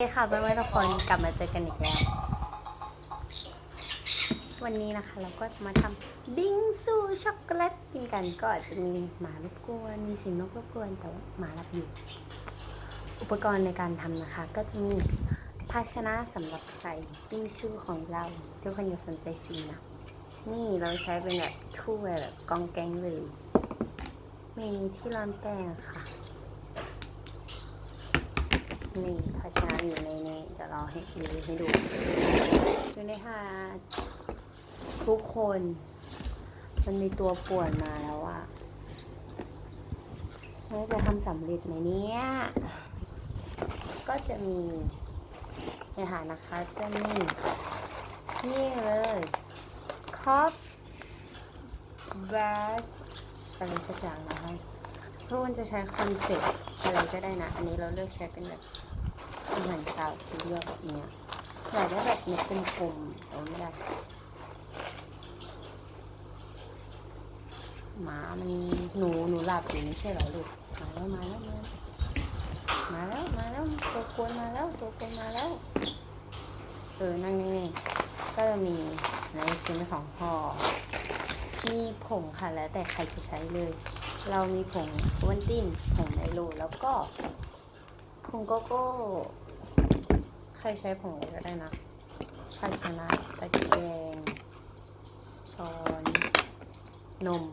สวัสดีค่ะเพื่อนๆทุกคนกลับมาเจอกันอีกแล้ว วันนี้นะคะเราก็มาทำบิงซูช็อกโกแลตกินกันก็อาจจะมีหมารบกวนมีสียงนกรบกวนแต่ว่าหมาหลับอยู่ อุปกรณ์ในการทำนะคะ ก็จะมีภาชนะสำหรับใส่บิงซูของเราทุกคนอย่าสนใจสีนะนี่เราใช้เป็นแบบถ้วยแบบกองแกงเลยมีที่ร้านแป้งค่ะ นี่ภาชนะอยู่ในนี้เดี๋ยวเราให้ดูให้ดูดูในค่ะทุกคน มันมีตัวป่วนมาแล้วอะแล้วจะทำสำเร็จไหมเนี่ย ก็จะมีในฐานนะคะ จะมี นี่เลยคอปแบดอะไรสักอย่างนะคะเพราะมันจะใช้คอนเซ็ปต์อะไรก็ได้นะ อันนี้เราเลือกใช้เป็นแบบ เหมือนกาวซีเรียลแบบเนี้ยอยากได้แบบเม็ดเป็นกลมแต่ไม่ได้หมามันหนูหนูหลับอยู่ไม่ใช่เหรอลูกมาแล้วมาแล้วมาแล้วมาแล้วมาแล้วตัวกวนมาแล้วตัวกวนมาแล้วเออนั่งนี่งๆก็จะมีในซื้อมาสองห่อมีผงค่ะแล้วแต่ใครจะใช้เลย เรามีผงวันตินผงไมโลแล้วก็ผงโกโก้ ใครใช้ผงก็ได้นะภาชนะตะแกรงช้อน นม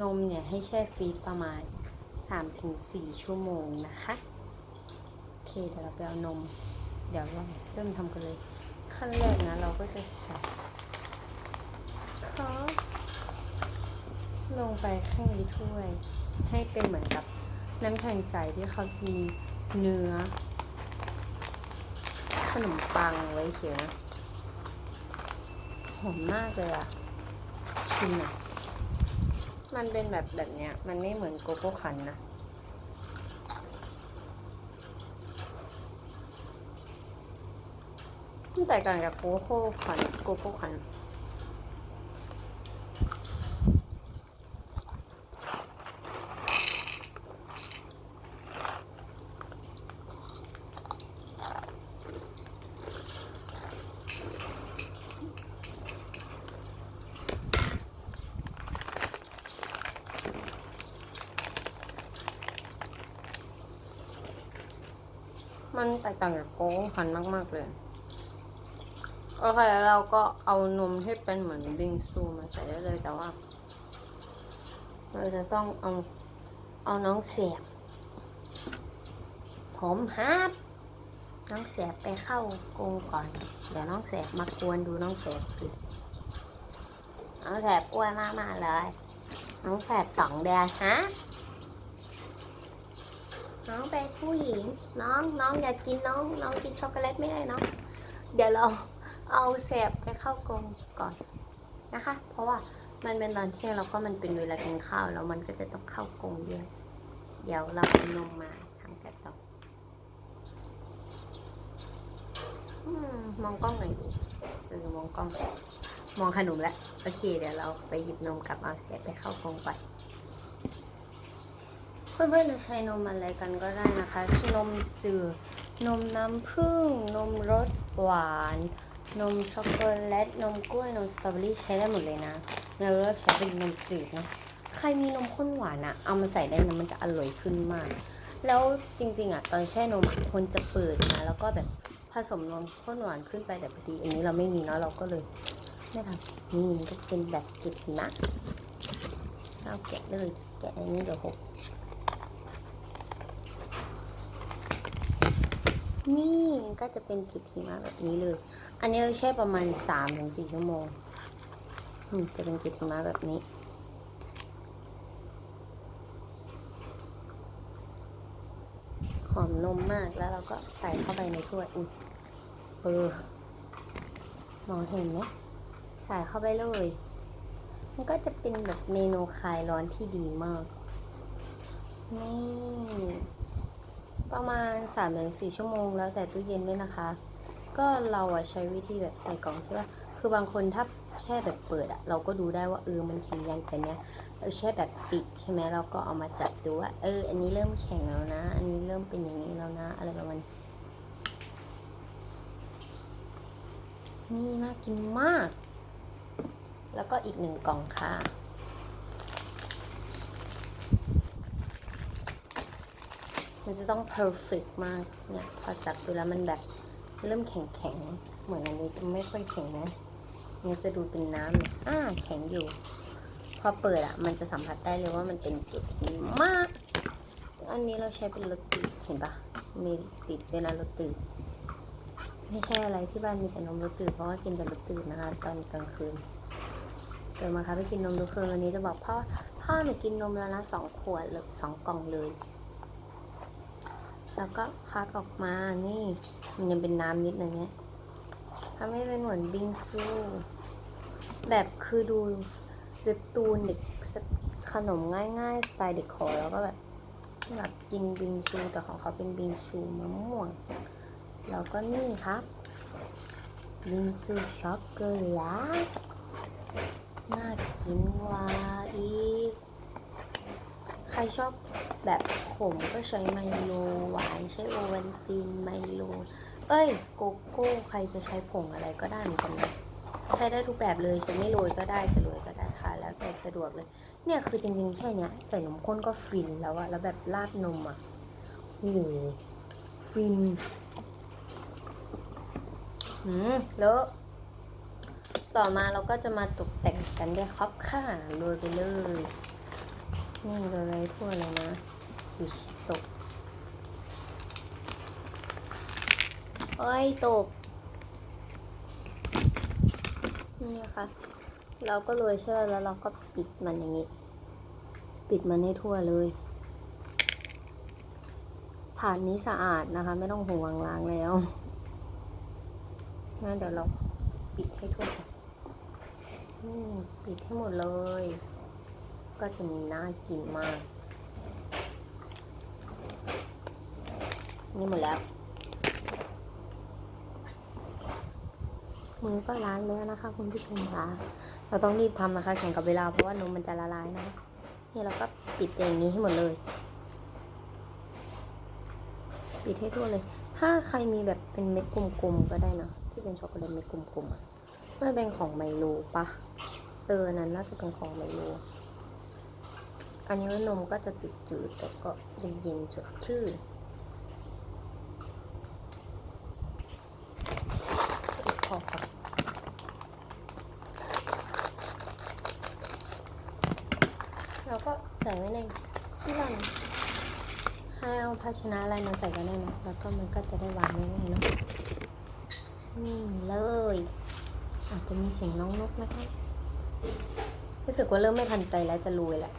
นมเนี่ยให้แช่ฟรีซประมาณ 3-4 ชั่วโมงนะคะ โอเค เดี๋ยวเราไปเอานม เดี๋ยวเราเริ่มทำกันเลย ขั้นแรกนะ เราก็จะใส่ครับลงไปข้างในถ้วย ให้เป็นเหมือนกับน้ำแข็งใสที่เขาจะมีเนื้อ ขนมปังไว้เขียนหอมมากเลยอะชิมอะมันเป็นแบบแบบเนี้ย มันไม่เหมือนโกโก้คันนะมันแตกต่างจากโกโก้คันโกโก้คัน มันแตกต่างจากโกโก้คันมาก ๆ เลย โอเคแล้วเราก็เอานมที่เป็นเหมือนบิงซูมาใส่ได้เลยแต่ว่า เราจะต้องเอาเอาน้องเสียบ ผมฮับน้องเสียบไปเข้ากรงก่อน เดี๋ยวน้องเสียบมากวนดูน้องเสียบสิน้องแสบอ้วนมากๆเลย น้องแสบสองเดือนฮะ น้องเป็นผู้หญิง น้องน้องอยากกินน้องน้องกินช็อกโกแลตไม่ได้เนาะเดี๋ยวเราเอาแสบไปเข้ากรงก่อนนะคะ เพราะว่ามันเป็นตอนเที่ยงแล้วก็มันเป็นเวลากินข้าวแล้วมันก็จะต้องเข้ากรงด้วยเดี๋ยวเราเอานมมาทำกันต่อมองกล้องหน่อยดิเออมองกล้อง มองขนมแล้วโอเค เดี๋ยวเราไปหยิบนมกับเอาแสบไปเข้ากรงก่อน พื่อนๆจะใช้นมอะไรกันก็ได้นะคะ นมจืด นมน้ำผึ้ง นมรสหวาน นมช็อกโกแลต นมกล้วย นมสตรอเบอรี่ใช้ได้หมดเลยนะ เราเลือกใช้เป็นนมจืดนะใครมีนมข้นหวานอะเอามาใส่ได้นะมันจะอร่อยขึ้นมาก แล้วจริงๆอะตอนแช่นมควรจะเปิดนะแล้วก็แบบผสมนมข้นหวานขึ้นไปแต่พอดีอันนี้เราไม่มีเนาะเราก็เลยไม่ทำนี่มันก็เป็นแบบจืดนะเราแกะเลยแกะอันนี้เดี๋ยวหก นี่ก็จะเป็นกลิดหิมะแบบนี้เลย อันนี้เราแช่ประมาณ3าถึงสชั่วโมงจะเป็นกลิดหิมะแบบนี้หอมนมมากแล้วเราก็ใส่เข้าไปในถ้วยอุ้ยเออมองเห็นไหมใส่เข้าไปเลย มันก็จะเป็นแบบเมนูคลายร้อนที่ดีมาก นี่ ประมาณ3ถึง4ชั่วโมงแล้วแต่ตู้เย็นด้วยนะคะ ก็เราอะใช้วิธีแบบใส่กล่องที่ว่า คือบางคนถ้าแช่แบบเปิดอะเราก็ดูได้ว่าเออมันแข็งยังแต่เนี้ยเราแช่แบบปิดใช่ไหมเราก็เอามาจับดูว่าเออ อันนี้เริ่มแข็งแล้วนะ อันนี้เริ่มเป็นอย่างนี้แล้วนะ อะไรประมาณนี่น่ากินมาก แล้วก็อีกหนึ่งกล่องค่ะ มันจะต้อง perfect มากเนี่ยพอจับดูแล้วมันแบบเริ่มแข็งแข็งๆ เหมือนอันนี้จะไม่ค่อยแข็งนะนี่จะดูเป็นน้ำเนี่ยอ่าแข็งอยู่ พอเปิดอะ มันจะสัมผัสได้เลยว่ามันเป็นเกล็ดหิมาก อันนี้เราใช้เป็นรสจืดเห็นปะมีติดด้วยนรสจืดไม่ใช่อะไรที่บ้านมีแต่นมรสจืดเพราะว่ากินแต่รสจืดนะคะตอนกลางคืนเดินมาคะไปกินนมทุกคืนวันนี้จะบอกพ่อพ่อหนูกินนมแล้วนะสองขวดหรือสองกล่องเลย แล้วก็คัดออกมานี่ มันยังเป็นน้ำนิดนึงเนี่ยทำให้เป็นเหมือนบิงซู แบบคือดูเว็บตูนเด็กขนมง่ายๆสไตล์เด็กขอแล้วก็แบบแบบกินบิงซูแต่ของเขาเป็นบิงซูมะม่วงแล้วก็นี่ครับบิงซูช็อกโกแลตน่ากินว่าอีก ใครชอบ แบบขมก็ใช้ไมโลหวานใช้โอวัลตินไมโล เอ้ย โกโก้ใครจะใช้ผงอะไรก็ได้เหมือนกันนะใช้ได้ทุกแบบเลยจะไม่โรยก็ได้จะโรยก็ได้ค่ะ แล้วแต่สะดวกเลย เนี่ยคือจริงๆแค่เนี้ยใส่นมข้นก็ฟินแล้วอะแล้วแบบราดนมอะโอ้โหฟินหืมแล้วต่อมาเราก็จะมาตกแต่งกันด้วยครับค่ะโรยไปเลย นี่โรยไว้ทั่วเลยนะอิตกโอ้ยตก นี่นะคะ เราก็โรยใช่ไหมแล้วเราก็ปิดมันอย่างนี้ ปิดมันให้ทั่วเลยฐานนี้สะอาดนะคะ ไม่ต้องห่วงล้างแล้วงั้นเดี๋ยวเราปิดให้ทั่วก่อนนี่ปิดให้หมดเลย ก็จะมีน่ากินมาก นี่หมดแล้ว มือก็ล้างแล้วนะคะ คุณผู้ชมคะเราต้องรีบทำนะคะแข่งกับเวลาเพราะว่านมมันจะละลายนะนี่เราก็ปิดอย่างนี้ให้หมดเลย ปิดให้ทั่วเลย ถ้าใครมีแบบเป็นเม็ดกลมๆก็ได้นะที่เป็นช็อกโกแลตเม็ดกลมๆอะไม่เป็นของไมโลปะเออนั้นน่าจะเป็นของไมโล อันนี้ว่านมก็จะจืดๆแต่ก็เย็นๆสดชื่นพอค่ะเราก็ใส่ไว้ในที่ร้าให้เอาภาชนะอะไรมาใส่ก็ได้นะแล้วก็มันก็จะได้วางง่ายๆเนาะนี่เลย อาจจะมีเสียงน้องนกนะคะรู้สึกว่าเริ่มไม่ทันใจแล้วจะรวยแหละ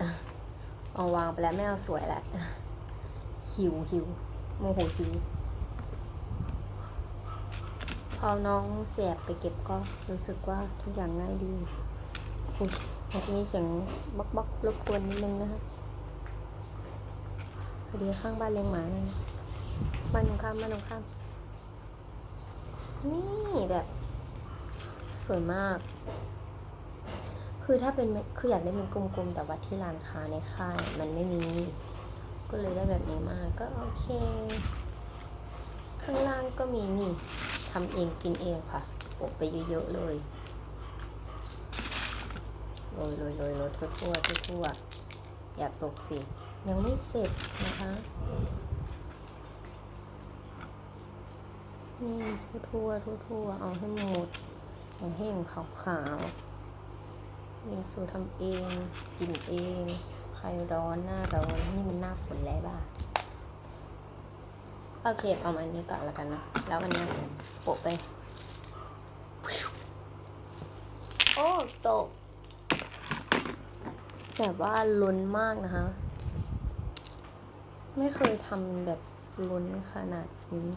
เอาวางไปแล้วไม่เอาสวยแล้วหิวหิวโมโหหิว พอน้องเสียบไปเก็บก็รู้สึกว่าทุกอย่างง่ายดีอุ๊ยอาจจะมีเสียงบักบักรบกวนนิดนึงนะคะพอดีข้างบ้านเลี้ยงหมาเลยนะบ้านตรงข้ามบ้านตรงข้าม นี่แบบ สวยมาก คือถ้าเป็นคืออยากได้เป็นกลมๆ แต่ว่าที่ร้านค้าในค่ายมันไม่มี ก็เลยได้แบบนี้มาก็โอเค ข้างล่างก็มีนี่ทำเองกินเองค่ะโปะไปเยอะๆเลยโรยโรยโรยโรยทั่วทั่วทั่วทั่วอย่าตกสิ ยังไม่เสร็จนะคะนี่ทั่วทั่วทั่วทั่วเอาให้หมดเอาให้เห็นขาวๆ ยิงสูทำเองกินเองใครร้อนหน้าร้อนนี่มันหน้าฝนแล้วบ้าโอเคเอามาอันนี้ก่อนแล้วกันนะแล้วอันนี้โปะไป โอ้ตกแบบว่าล้นมากนะคะ ไม่เคยทำแบบล้นขนาดนี้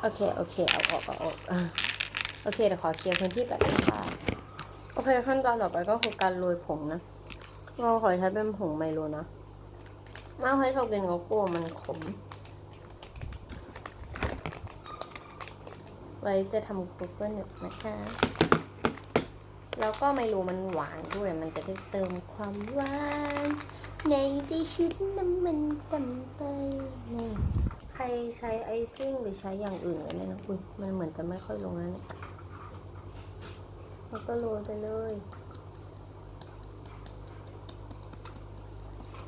โอเค โอเค เอาออกเอาออกโอเคเดี๋ยวขอเคลียร์พื้นที่แบบนี้ค่ะ โอเคขั้นตอนต่อไปก็คือการโรยผงนะ เราขอใช้เป็นผงไมโลนะไม่ค่อยชอบกินโกโก้มันขม ไว้จะทำโกโก้หนึบนะคะ แล้วก็ไมโลมันหวานด้วย มันจะได้เติมความหวานในที่ชิ้นน้ำมันต่ำไปนี่ใครใช้ไอซิ่งหรือใช้อย่างอื่นอะไรนะอุ้ยมันเหมือนจะไม่ค่อยลงแล้วเนี่ย แล้วก็โรยไปเลย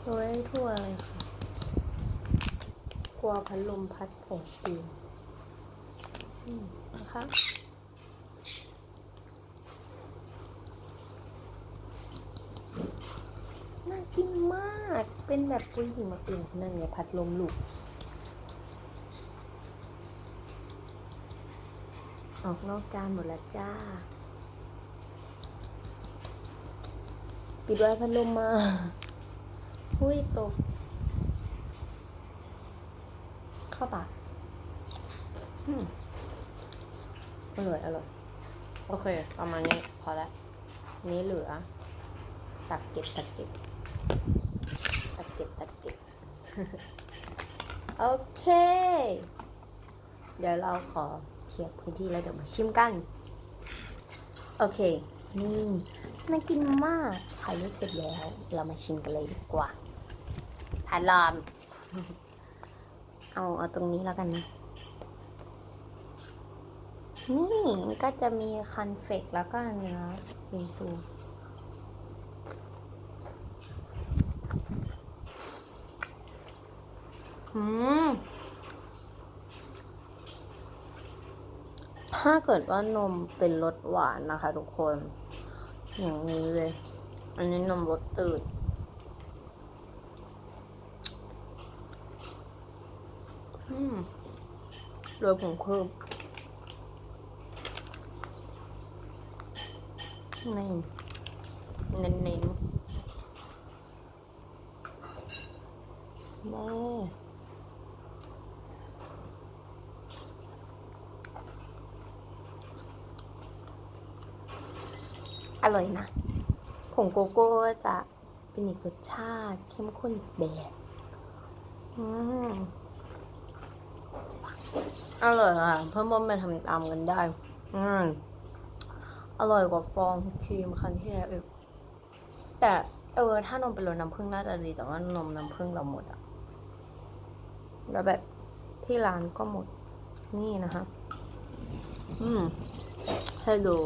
โรยให้ทั่วเลยค่ะ กลัวพัดลมพัดผงปูนนะคะน่ากินมาก เป็นแบบปุ้ยหิมะอุ่นนั่นไงพัดลมลูกออกนอกจานหมดแล้วจ้า ปิดไว้พัดลมมาหุ้ยตก เข้าปากอืมอร่อยอร่อย โอเค ประมาณนี้พอแล้ว นี้เหลือ ตักเก็บตักเก็บ ตักเก็บตักเก็บ โอเค เดี๋ยวเราขอเคลียร์พื้นที่แล้วเดี๋ยวมาชิมกัน โอเค นี่น่ากินมากถ่ายรูปเสร็จแล้ว เรามาชิมกันเลยดีกว่าพัดลมเอาเอาตรงนี้แล้วกันนะ นี่ก็จะมีคันเฟกแล้วก็เนื้อบิงซูอืม ถ้าเกิดว่านมเป็นรสหวานนะคะ ทุกคน อย่างนี้เลย อันนี้นมรสตืดอืมโรยผงคืบนี่เน้นๆแน่ ร่อยนะ ผงโกโก้จะเป็นอีกรสชาติเข้มข้นแบบอืมอร่อยค่ะเพื่อนๆไปทำตามกันได้อืมอร่อยกว่าฟองครีมครั้งที่แล้วอีกแต่เออถ้านมเป็นรสน้ำผึ้งน่าจะดีแต่ว่านมน้ำผึ้งเราหมดอะแล้วแบบที่ร้านก็หมดนี่นะคะ อืม ให้ดู